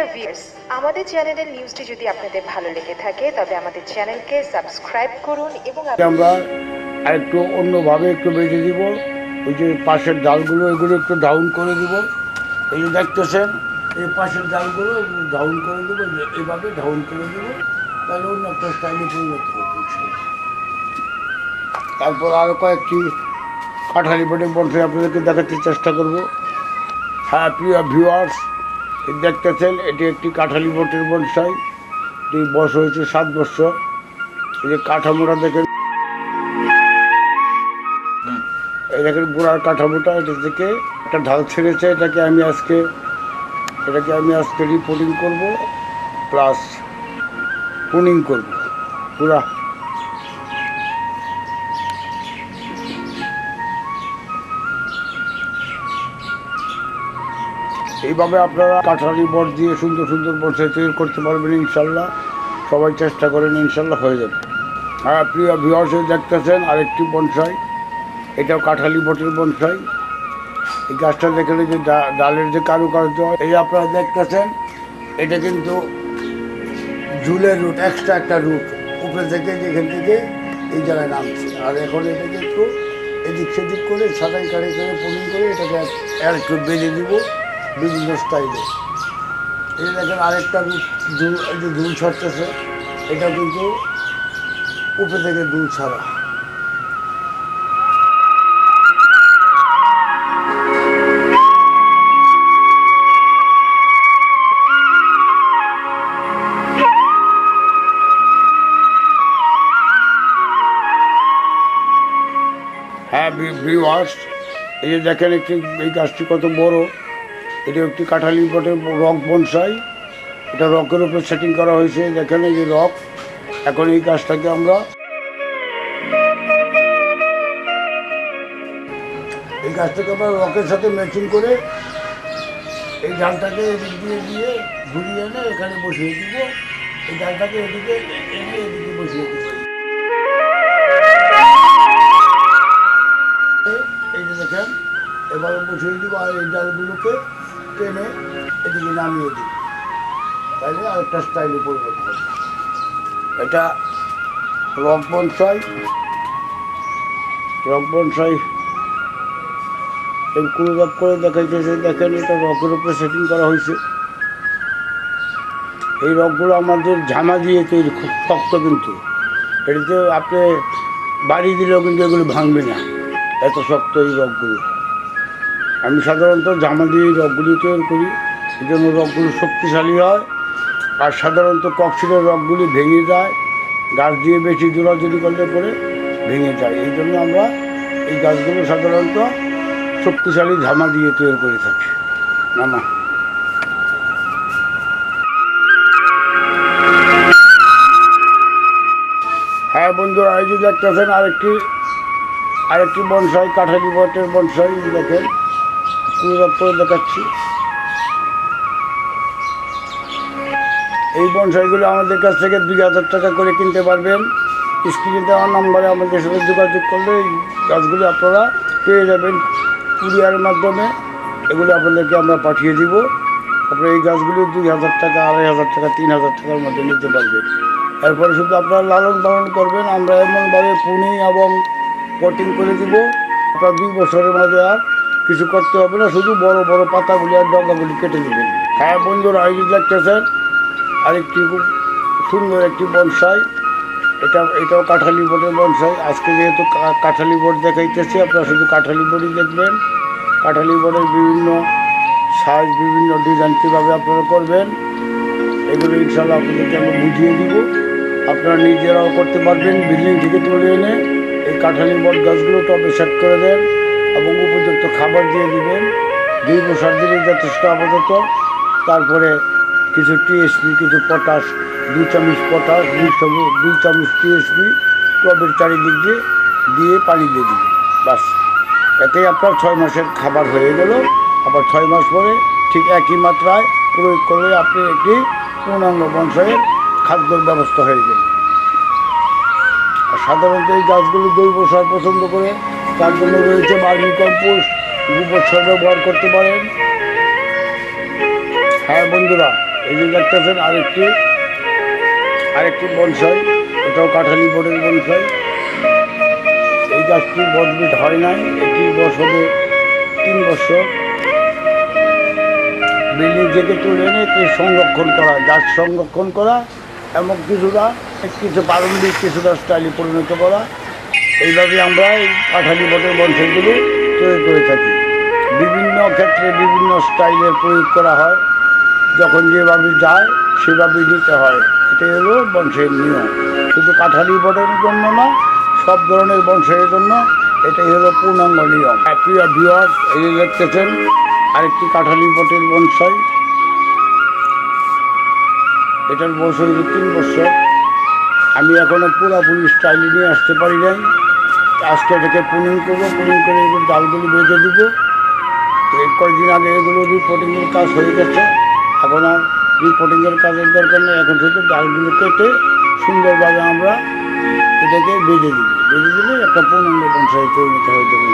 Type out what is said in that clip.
Dear viewers আমাদের চ্যানেলের নিউজটি যদি আপনাদের ভালো লেগে থাকে, তবে আমাদের চ্যানেলকে সাবস্ক্রাইব করুন এবং আমরা একটু অন্যভাবে একটু বেঁধে দিব। ওই যে পাশের ডালগুলো এগুলো একটু ডাউন করে দিব। এই যে দেখতেছেন, এই পাশের ডালগুলো ডাউন করে দেবো এভাবে ডাউন করে দেবো, তাহলে অন্য একটা স্টাইলে পরিণত ইনশাল্লাহ। তারপর আরও কয়েকটি কাঠালি বটে বলতে আপনাদেরকে দেখাতে চেষ্টা করব। হ্যাঁ প্রিয় ভিউয়ার্স দেখতেছেন, এটি একটি কাঠালি বটের বনসাই। এটি বয়স হয়েছে সাত বছর। এই যে কাঠামোটা দেখেন। এই দেখেন গোড়ার কাঠামোটা, এটা থেকে একটা ঢাল ছেড়েছে, এটাকে আমি আজকে এটাকে আমি আজকে রিপোর্টিং করব প্লাস পুনিং করব। পুরা এইভাবে আপনারা কাঠালি বট দিয়ে সুন্দর সুন্দর বনসাই তৈরি করতে পারবেন, ইনশাল্লাহ। সবাই চেষ্টা করেন, ইনশাল্লাহ হয়ে যাবে। হ্যাঁ প্রিয় ভিউয়ার্স দেখতেছেন আরেকটি বনসাই। এটাও কাঠালি বটের বনসাই। এই গাছটা দেখলে যে ডালের যে কারুকার্য, এই আপনারা দেখতেছেন, এটা কিন্তু ঝুলের রুট এক্সট্রা একটা রুট। উপরে থেকে যেখান থেকে এই জায়গায় নামছে। আর এখন এটাকে একটু এদিক সেদিক করে ছাটাই কাটাই করে পুলিং করে এটাকে আর একটু বেঁধে দিব। বিভিন্ন স্টাইলে এই দেখেন আরেকটা যে ঝুল ছাড়তেছে, এটা কিন্তু উপরে থেকে দুল ছাড়া। হ্যাঁ ভিওয়ার্স এই যে দেখেন একটি, এই গাছটি কত বড়। এটা একটি কাঁঠালি বটে রক বনসাই। এটা রকের উপরে সেটিং করা হয়েছে। দেখেন এই রক, এখন এই গাছটাকে আমরা এই গাছটাকে আমরা রকের সাথে ম্যাচিং করে এই ডালটাকে এদিক দিয়ে দিয়ে ঘুরিয়ে এনে এখানে বসিয়ে দিব। এই ডালটাকে এদিকে এনে এদিকে বসিয়ে দিব। এই যে দেখেন, এবারে বসিয়ে দিব আর এই ডালগুলোকে টেনে এদিকে নামিয়ে দিই। তাইলে আরেকটা স্টাইলে পরিবর্তন এটা রক বনসাই। রক বনসাই এই ক্লোজ করে দেখাইতেছে দেখেন এটা রকের উপরে সেটিং করা হয়েছে। এই রকগুলো আমাদের ঝামা দিয়ে তৈরি খুব শক্ত কিন্তু। এটাতে আপনি বাড়ি দিলেও কিন্তু এগুলো ভাঙবে না, এত শক্ত এই রকগুলো। আমি সাধারণত জামা দিয়ে এই রকগুলি তৈরি করি এই জন্য রকগুলো শক্তিশালী হয়। আর সাধারণত কক্সিলের রকগুলি ভেঙে যায়, গাছ দিয়ে বেশি জোরাজুরি করলে পরে ভেঙে যায়। এই জন্য আমরা এই গাছগুলো সাধারণত শক্তিশালী ধামা দিয়ে তৈরি করে থাকি। নামা হ্যাঁ বন্ধুরা, এই যে দেখতেছেন আরেকটি আরেকটি বনসাই, কাঠালি বটের বনসাই দেখেন। করে দেখাচ্ছি। এই বনসাইগুলো আমাদের কাছ থেকে দুই হাজার টাকা করে কিনতে পারবেন। স্ক্রিনে দেওয়া নাম্বারে আমাদের সাথে যোগাযোগ করলে এই গাছগুলি আপনারা পেয়ে যাবেন কুরিয়ারের মাধ্যমে। এগুলো আপনাদেরকে আমরা পাঠিয়ে দিব। আপনারা এই গাছগুলি দুই হাজার টাকা, আড়াই হাজার টাকা, তিন হাজার টাকার মধ্যে নিতে পারবেন। এরপরে শুধু আপনারা লালন পালন করবেন। আমরা এমনভাবে পুনি এবং কটিং করে দিব। আপনার দুই বছরের মধ্যে আর কিছু করতে হবে না, শুধু বড় বড় পাতাগুলি আর ডগাগুলি কেটে নেবেন। হ্যাঁ বন্ধুরা, এই দেখতেছেন, আরেকটি খুব সুন্দর একটি বনসাই। এটা, এটাও কাঁঠালি বোর্ডের বনসাই। আজকে যেহেতু কাঁঠালি বোর্ড দেখাইতেছি, আপনারা শুধু কাঁঠালি বোর্ডই দেখবেন। কাঁঠালি বোর্ডের বিভিন্ন সাইজ বিভিন্ন ডিজাইন কীভাবে আপনারা করবেন, এগুলো ইনশাল্লাহ আপনাদেরকে আমরা বুঝিয়ে দিব। আপনারা নিজেরাও করতে পারবেন, বিল্ডিং থেকে তুলে এনে এই কাঁঠালি বট গাছগুলো টবে সেট করে দেন। এবং উপযুক্ত খাবার দিয়ে দিবেন। জৈব সার দিলে যথেষ্ট আপাতত। তারপরে কিছু টিএসপি, কিছু পটাশ, দুই চামচ পটাশ, দুই চামচ দুই চামচ টিএসপি, টবের চারিদিক দিয়ে দিয়ে পানি দিয়ে দিবেন। বাস। এতেই আপনার ছয় মাসের খাবার হয়ে গেল। আবার ছয় মাস পরে ঠিক একই মাত্রায় প্রয়োগ করলে আপনি একটি পূর্ণাঙ্গ বংশের খাদ্যর ব্যবস্থা হয়ে গেল সাধারণত এই গাছগুলো জৈব সার পছন্দ করে তার জন্য রয়েছে বার্মি কম্পোস্ট গোবর ব্যবহার করতে পারেন। হ্যাঁ বন্ধুরা, এই যে দেখতেছেন আরেকটি আরেকটি বনসাই। এটাও কাঠালি বোর্ডের বনসাই। এই গাছটির বদবিট হয় নাই। এটি বছরে তিন বছর। বিল্ডিং থেকে তুলে এনে একে সংরক্ষণ করা, গাছ সংরক্ষণ করা, এমন কিছুটা, কিছু প্রারম্ভিক, কিছুটা স্টাইলে পরিণত করা। এইভাবে আমরা এই কাঠালি বোর্ডের বনসাইগুলো তৈরি করে থাকি। বিভিন্ন ক্ষেত্রে বিভিন্ন স্টাইলের প্রয়োগ করা হয়। যখন যেভাবে যায় সেভাবে নিতে হয়। এটাই হলো বংশের নিয়ম। শুধু কাঠালি বোর্ডের জন্য না, সব ধরনের বংশের জন্য এটাই হলো পূর্ণাঙ্গ নিয়ম। প্রিয় ভিওয়ার্স এই দেখতেছেন, আরেকটি কাঠালি বোটের বংশাই এটার হয়েছে তিন বছর। আমি এখনও পুরোপুরি স্টাইলে নিয়ে আসতে পারি নাই। আজকে থেকে পুনিং করব পুনিং করে এগুলো ডালগুলি বেঁধে দিব। তো কয়েকদিন আগে এগুলো রিপোর্টিংয়ের কাজ হয়ে গেছে। এখন আর রিপোর্টিংয়ের কাজের দরকার নেই। এখন শুধু ডালগুলো কেটে সুন্দরভাবে আমরা এটাকে বেঁধে দিব। বেঁধে দিলে একটা পূর্ণাঙ্গ পঞ্চায়েত হয়ে যাবে